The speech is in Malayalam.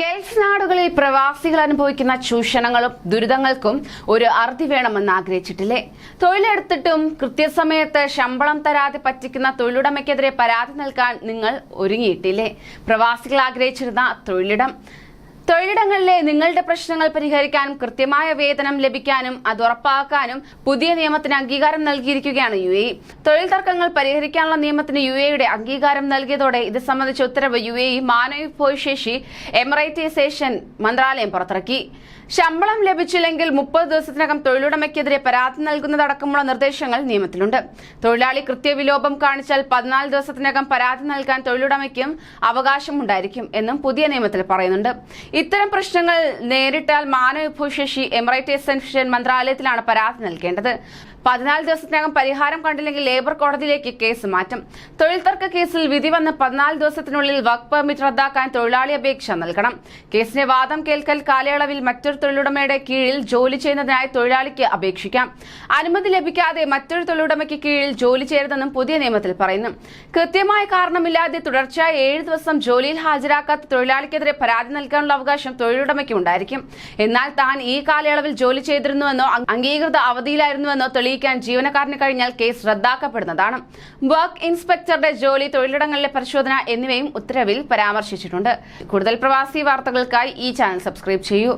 ഗൾഫ് നാടുകളിൽ പ്രവാസികൾ അനുഭവിക്കുന്ന ചൂഷണങ്ങളും ദുരിതങ്ങൾക്കും ഒരു അറുതി വേണമെന്ന് ആഗ്രഹിച്ചിട്ടില്ലേ? തൊഴിലെടുത്തിട്ടും കൃത്യസമയത്ത് ശമ്പളം തരാതെ പറ്റിക്കുന്ന തൊഴിലുടമയ്ക്കെതിരെ പരാതി നൽകാൻ നിങ്ങൾ ഒരുങ്ങിയിട്ടില്ലേ? പ്രവാസികൾ ആഗ്രഹിച്ചിരുന്ന തൊഴിലിടം തൊഴിലിടങ്ങളിലെ നിങ്ങളുടെ പ്രശ്നങ്ങൾ പരിഹരിക്കാനും കൃത്യമായ വേതനം ലഭിക്കാനും അത് ഉറപ്പാക്കാനും പുതിയ നിയമത്തിന് അംഗീകാരം നൽകിയിരിക്കുകയാണ് യു തൊഴിൽ തർക്കങ്ങൾ പരിഹരിക്കാനുള്ള നിയമത്തിന് യു എയുടെ അംഗീകാരം നൽകിയതോടെ ഇത് സംബന്ധിച്ച ഉത്തരവ് യു എ മാനവവിഭവശേഷി എമറൈറ്റൈസേഷൻ മന്ത്രാലയം പുറത്തിറക്കി. ശമ്പളം ലഭിച്ചില്ലെങ്കിൽ മുപ്പത് ദിവസത്തിനകം തൊഴിലുടമയ്ക്കെതിരെ പരാതി നൽകുന്നതടക്കമുള്ള നിർദ്ദേശങ്ങൾ നിയമത്തിലുണ്ട്. തൊഴിലാളി കൃത്യവിലോപം കാണിച്ചാൽ പതിനാല് ദിവസത്തിനകം പരാതി നൽകാൻ തൊഴിലുടമയ്ക്കും അവകാശമുണ്ടായിരിക്കും എന്നും പുതിയ നിയമത്തിൽ പറയുന്നുണ്ട്. ഇത്തരം പ്രശ്നങ്ങൾ നേരിട്ടാൽ മാനവവിഭവശേഷി എമറൈറ്റൈസേഷൻ മന്ത്രാലയത്തിലാണ് പരാതി നൽകേണ്ടത്. പതിനാല് ദിവസത്തിനകം പരിഹാരം കണ്ടില്ലെങ്കിൽ ലേബർ കോടതിയിലേക്ക് കേസ് മാറ്റും. തൊഴിൽ തർക്ക കേസിൽ വിധി വന്ന് പതിനാല് ദിവസത്തിനുള്ളിൽ വർക്ക് പെർമിറ്റ് റദ്ദാക്കാൻ തൊഴിലാളി അപേക്ഷ നൽകണം. കേസിന്റെ വാദം കേൾക്കൽ കാലയളവിൽ മറ്റൊരു തൊഴിലുടമയുടെ കീഴിൽ ജോലി ചെയ്യുന്നതിനായി തൊഴിലാളിക്ക് അപേക്ഷിക്കാം. അനുമതി ലഭിക്കാതെ മറ്റൊരു തൊഴിലുടമയ്ക്ക് കീഴിൽ ജോലി ചെയ്യരുതെന്നും പുതിയ നിയമത്തിൽ പറയുന്നു. കൃത്യമായ കാരണമില്ലാതെ തുടർച്ചയായി ഏഴ് ദിവസം ജോലിയിൽ ഹാജരാക്കാത്ത തൊഴിലാളിക്കെതിരെ പരാതി നൽകാനുള്ള അവകാശം തൊഴിലുടമയ്ക്ക് ഉണ്ടായിരിക്കും. എന്നാൽ താൻ ഈ കാലയളവിൽ ജോലി ചെയ്തിരുന്നുവെന്നോ അംഗീകൃത അവധിയിലായിരുന്നുവെന്നോ തെളിയിക്കാൻ ജീവനക്കാരന് കഴിഞ്ഞാൽ കേസ് റദ്ദാക്കപ്പെടുന്നതാണ്. വർക്ക് ഇൻസ്പെക്ടറുടെ ജോലി തൊഴിലിടങ്ങളിലെ പരിശോധന എന്നിവയും ഉത്തരവിൽ പരാമർശിച്ചിട്ടുണ്ട്. കൂടുതൽ പ്രവാസി വാർത്തകൾക്കായി ഈ ചാനൽ സബ്സ്ക്രൈബ് ചെയ്യൂ.